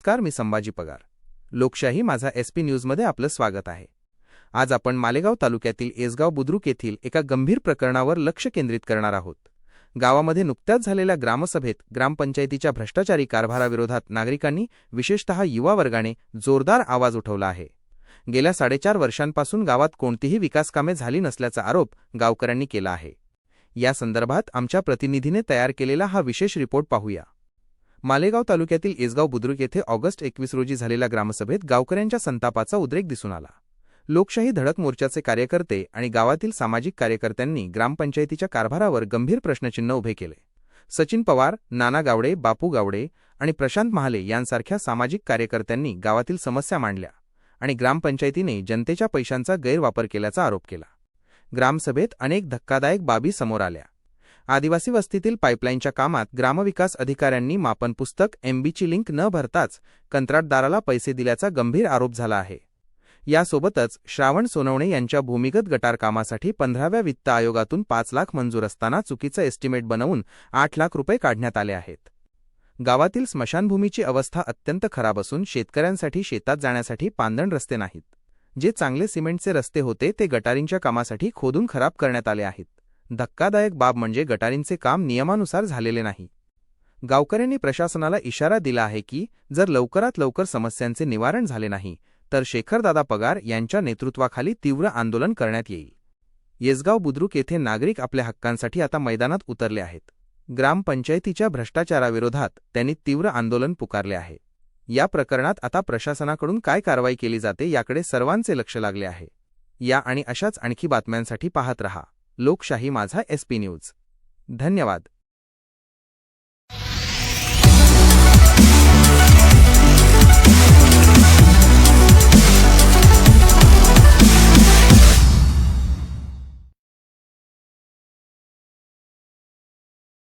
नमस्कार मी संभाजी पगार. लोकशाही माझा एस पी न्यूजमध्ये आपलं स्वागत आहे. आज आपण मालेगाव तालुक्यातील एसगाव बुद्रुक येथील एका गंभीर प्रकरणावर लक्ष केंद्रित करणार आहोत. गावामध्ये नुकत्याच झालेल्या ग्रामसभेत ग्रामपंचायतीच्या भ्रष्टाचारी कारभाराविरोधात नागरिकांनी विशेषतः युवा वर्गाने जोरदार आवाज उठवला आहे. गेल्या साडेचार वर्षांपासून गावात कोणतीही विकासकामे झाली नसल्याचा आरोप गावकऱ्यांनी केला आहे. या संदर्भात आमच्या प्रतिनिधीने तयार केलेला हा विशेष रिपोर्ट पाहूया. मालेगाव तालुक्यातील एसगाव बुद्रुक येथे ऑगस्ट एकवीस रोजी झालेल्या ग्रामसभेत गावकऱ्यांच्या संतापाचा उद्रेक दिसून आला. लोकशाही धडक मोर्चाचे कार्यकर्ते आणि गावातील सामाजिक कार्यकर्त्यांनी ग्रामपंचायतीच्या कारभारावर गंभीर प्रश्नचिन्ह उभे केले. सचिन पवार नाना गावडे बापू गावडे आणि प्रशांत महाले यांसारख्या सामाजिक कार्यकर्त्यांनी गावातील समस्या मांडल्या आणि ग्रामपंचायतीने जनतेच्या पैशांचा गैरवापर केल्याचा आरोप केला. ग्रामसभेत अनेक धक्कादायक बाबी समोर आल्या. आदिवासी वस्तीतील पाईपलाईनच्या कामात ग्रामविकास अधिकाऱ्यांनी मापन पुस्तक एमबीची लिंक न भरताच कंत्राटदाराला पैसे दिल्याचा गंभीर आरोप झाला आहे. यासोबतच श्रावण सोनवणे यांच्या भूमिगत गटार कामासाठी पंधराव्या वित्त आयोगातून पाच लाख मंजूर असताना चुकीचं एस्टिमेट बनवून आठ लाख रुपये काढण्यात आले आहेत. गावातील स्मशानभूमीची अवस्था अत्यंत खराब असून शेतकऱ्यांसाठी शेतात जाण्यासाठी पांदण रस्ते नाहीत. जे चांगले सिमेंटचे रस्ते होते ते गटारींच्या कामासाठी खोदून खराब करण्यात आले आहेत. धक्कादायक बाब म्हणजे गटारींचे काम नियमानुसार झालेले नाही. गावकऱ्यांनी प्रशासनाला इशारा दिला आहे की जर लवकरात लवकर समस्यांचे निवारण झाले नाही तर शेखरदादा पगार यांच्या नेतृत्वाखाली तीव्र आंदोलन करण्यात येईल. येसगाव बुद्रुक येथे नागरिक आपल्या हक्कांसाठी आता मैदानात उतरले आहेत. ग्रामपंचायतीच्या भ्रष्टाचाराविरोधात त्यांनी तीव्र आंदोलन पुकारले आहे. या प्रकरणात आता प्रशासनाकडून काय कारवाई केली जाते याकडे सर्वांचे लक्ष लागले आहे. या आणि अशाच आणखी बातम्यांसाठी पाहत रहा. लोकशाही माझा एसपी न्यूज. धन्यवाद.